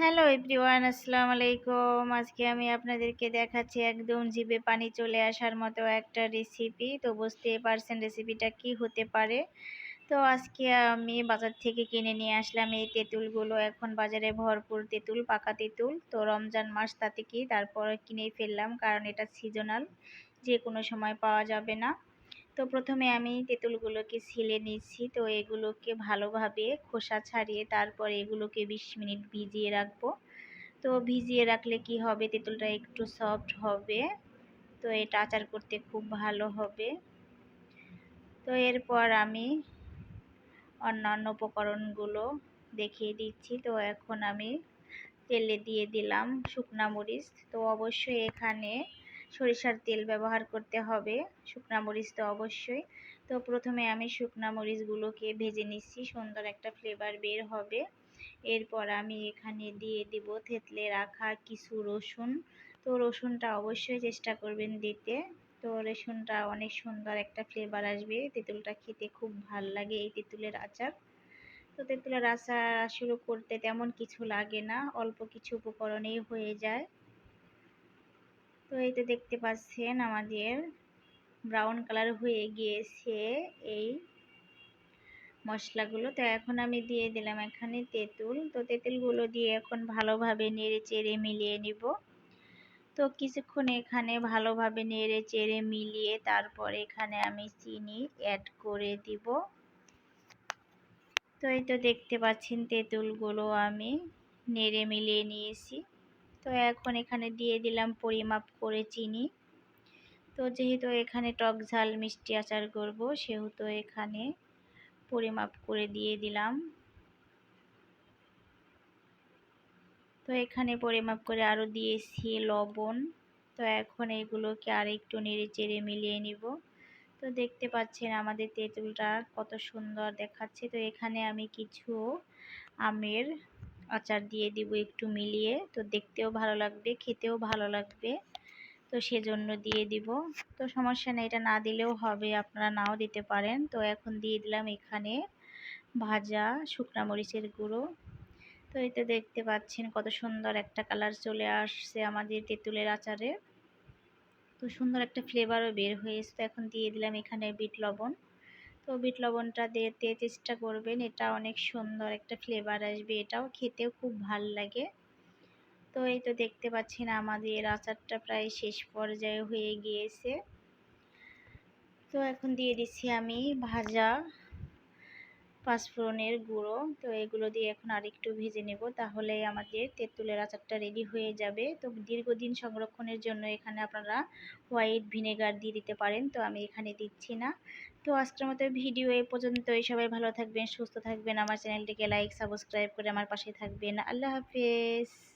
Hello everyone, আসসালামু আলাইকুম। আজকে আমি আপনাদেরকে দেখাচ্ছি একদম জিভে পানি চলে আসার মতো একটা রেসিপি তো বুঝতে পারছেন রেসিপিটা কি হতে পারে। তো আজকে আমি বাজার থেকে কিনে নিয়ে আসলাম এই তেঁতুলগুলো। এখন বাজারে ভরপুর তেঁতুল, পাকা তেঁতুল। তো রমজান মাস তাতে কি? তারপর কিনে ফেললাম, কারণ এটা সিজনাল যে কোনো সময় পাওয়া যাবে না। তো প্রথমে আমি তেঁতুলগুলোকে ছিলে নিচ্ছি। তো এগুলোকে ভালোভাবে খোসা ছাড়িয়ে তারপর এগুলোকে বিশ মিনিট ভিজিয়ে রাখব। তো ভিজিয়ে রাখলে কি হবে? তেঁতুলটা একটু সফট হবে। তো এটা আচার করতে খুব ভালো হবে। তো এরপর আমি অন্যান্য উপকরণগুলো দেখিয়ে দিচ্ছি। তো এখন আমি তেলে দিয়ে দিলাম শুকনা মরিচ। তো অবশ্যই এখানে সরিষার তেল ব্যবহার করতে হবে। শুকনা মরিচ তো অবশ্যই। তো প্রথমে আমি শুকনা মরিচগুলোকে ভেজে নিচ্ছি, সুন্দর একটা ফ্লেভার বের হবে। এরপর আমি এখানে দিয়ে দিব থেতলে রাখা কিছু রসুন। তো রসুনটা অবশ্যই চেষ্টা করবেন দিতে। তো রসুনটা অনেক সুন্দর একটা ফ্লেভার আসবে। তেঁতুলটা খেতে খুব ভালো লাগে এই তেঁতুলের আচার। তো তেঁতুলের আচার শুরু করতে তেমন কিছু লাগে না। অল্প কিছু উপকরণেই হয়ে যায়। তো এই তো দেখতে পাচ্ছেন আমাদের ব্রাউন কালার হয়ে গিয়েছে এই মশলাগুলো। তো এখন আমি দিয়ে দিলাম এখানে তেঁতুল। তো তেঁতুলগুলো দিয়ে এখন ভালোভাবে নেড়ে চেড়ে মিলিয়ে নিব। তো কিছুক্ষণ এখানে ভালোভাবে নেড়ে চেড়ে মিলিয়ে তারপর এখানে আমি চিনি অ্যাড করে দিব। তো এই তো দেখতে পাচ্ছেন তেঁতুলগুলো আমি নেড়ে মিলিয়ে নিয়েছি। তো এখন এখানে দিয়ে দিলাম পরিমাপ করে চিনি। তো যেহেতু এখানে টক ঝাল মিষ্টি আচার করব, সেহেতু এখানে পরিমাপ করে দিয়ে দিলাম। তো এখানে পরিমাপ করে আরও দিয়েছি লবণ। তো এখন এগুলোকে আর একটু নেড়ে চেড়ে মিলিয়ে নিব। তো দেখতে পাচ্ছেন আমাদের তেঁতুলটা কত সুন্দর দেখাচ্ছে। তো এখানে আমি কিছু আমের আচার দিয়ে দিব একটু মিলিয়ে। তো দেখতেও ভালো লাগবে, খেতেও ভালো লাগবে। তো সেজন্য দিয়ে দিব। তো সমস্যা নেই, এটা না দিলেও হবে, আপনারা নাও দিতে পারেন। তো এখন দিয়ে দিলাম এখানে ভাজা শুকনা মরিচের গুঁড়ো। তো এই তো দেখতে পাচ্ছেন কত সুন্দর একটা কালার চলে আসছে আমাদের তেঁতুলের আচারে। তো সুন্দর একটা ফ্লেভারও বের হয়েছে। তো এখন দিয়ে দিলাম এখানে বিট লবণ। তো বিট লবণটা দিতে চেষ্টা করবেন, এটা অনেক সুন্দর একটা ফ্লেভার আসবে, এটাও খেতেও খুব ভালো লাগে। তো এই তো দেখতে পাচ্ছেন আমাদের আচারটা প্রায় শেষ পর্যায়ে হয়ে গিয়েছে। তো এখন দিয়ে দিচ্ছি আমি ভাজা। পাঁচফোড়নের গুঁড়ো। তো এগুলো দিয়ে এখন আরেকটু ভেজে নেব। তাহলে আমাদের তেঁতুলের আচারটা রেডি হয়ে যাবে। তো দীর্ঘদিন সংরক্ষণের জন্য এখানে আপনারা হোয়াইট ভিনেগার দিয়ে দিতে পারেন। তো আমি এখানে দিচ্ছি না। তো আজকের মতো ভিডিও এ পর্যন্ত এই সবাই ভালো থাকবেন, সুস্থ থাকবেন। আমার চ্যানেলটিকে লাইক সাবস্ক্রাইব করে আমার পাশে থাকবেন। আল্লাহ হাফেজ।